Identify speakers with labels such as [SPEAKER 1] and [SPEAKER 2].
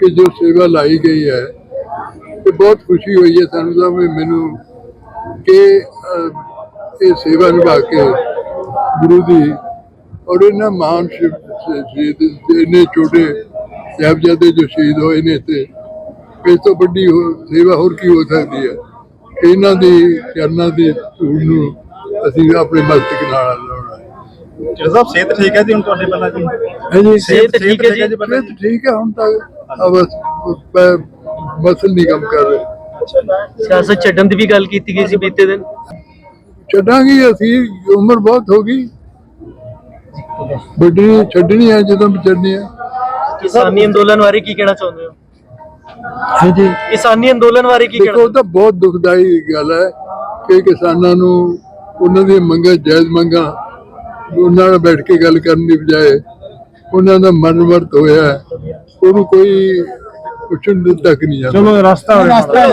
[SPEAKER 1] ਕਿ ਜੋ ਸੇਵਾ ਲਾਈ ਗਈ ਹੈ ਤੇ ਬਹੁਤ ਖੁਸ਼ੀ ਹੋਈ ਹੈ ਸਾਨੂੰ ਤਾਂ ਮੈਨੂੰ ਕਿ ਇਹ ਸੇਵਾ ਨਿਭਾ ਕੇ ਗੁਰੂ ਦੀ ਔਰ ਇਹਨਾਂ ਮਹਾਨ ਸ਼ਹੀਦ ਇਹਨੇ ਛੋਟੇ ਸਾਹਿਬਜ਼ਾਦੇ ਜੋ ਸ਼ਹੀਦ ਹੋਏ ਨੇ ਤੇ ਇਸ ਤੋਂ ਵੱਡੀ ਸੇਵਾ ਹੋਰ ਕੀ ਹੋ ਸਕਦੀ ਹੈ? ਕਿ ਇਹਨਾਂ ਦੀ ਚਰਨਾਂ ਦੀ ਧੂੜ ਨੂੰ ਅਸੀਂ ਆਪਣੇ ਮਸਤਕ ਨਾਲ ਲਾਉਣਾ ਹੈ।
[SPEAKER 2] ਜੀ ਸਾਹਿਬ ਸਿਹਤ ਠੀਕ ਹੈ ਜੀ ਹੁਣ ਤੁਹਾਡੇ ਪਹਿਲਾਂ ਜੀ?
[SPEAKER 1] ਹਾਂਜੀ
[SPEAKER 3] ਸਿਹਤ ਠੀਕ ਹੈ ਜੀ?
[SPEAKER 2] ਪਹਿਲਾਂ
[SPEAKER 1] ਸਿਹਤ ਠੀਕ ਹੈ ਹੁਣ ਤੱਕ ਆ ਬਸ ਪ- ਮਸਲ ਨਹੀਂ ਕੰਮ ਕਰ ਰਹੇ।
[SPEAKER 3] ਸਿਆਸਤ ਛੱਡਣ ਦੀ ਵੀ ਗੱਲ ਕੀਤੀ ਗਈ ਸੀ ਬੀਤੇ ਦਿਨ?
[SPEAKER 1] ਛੱਡਾਂਗੇ ਅਸੀਂ ਉਮਰ ਬਹੁਤ ਹੋ ਗਈ। ਵੱਡੀ ਛੱਡਣੀ ਹੈ ਜਦੋਂ ਵੀ ਛੱਡਣੀ ਹੈ
[SPEAKER 3] ਕਿਸਾਨੀ ਅੰਦੋਲਨ ਬਾਰੇ ਕੀ ਕਹਿਣਾ ਚਾਹੁੰਦੇ ਹੋ?
[SPEAKER 1] ਹਾਂਜੀ।
[SPEAKER 3] ਕਿਸਾਨੀ ਅੰਦੋਲਨ ਬਾਰੇ ਕੀ
[SPEAKER 1] ਦੇਖੋ
[SPEAKER 3] ਕਹਿਣਾ
[SPEAKER 1] ਉਹ ਤਾਂ ਬਹੁਤ ਦੁਖਦਾਈ ਗੱਲ ਹੈ ਕਿ ਕਿਸਾਨਾਂ ਨੂੰ ਉਹਨਾਂ ਦੀਆਂ ਮੰਗਾਂ ਜਾਇਜ਼ ਮੰਗਾਂ ਉਹਨਾਂ ਨਾਲ ਬੈਠ ਕੇ ਗੱਲ ਕਰਨ ਦੀ ਬਜਾਏ ਉਹਨਾਂ ਦਾ ਮਨ ਵਰਤ ਹੋਇਆ ਹੈ। ਉਹਨੂੰ ਕੋਈ ਪੁੱਛਣ ਤੱਕ ਨਹੀਂ ਜਾਂਦਾ।
[SPEAKER 2] ਰਸਤਾ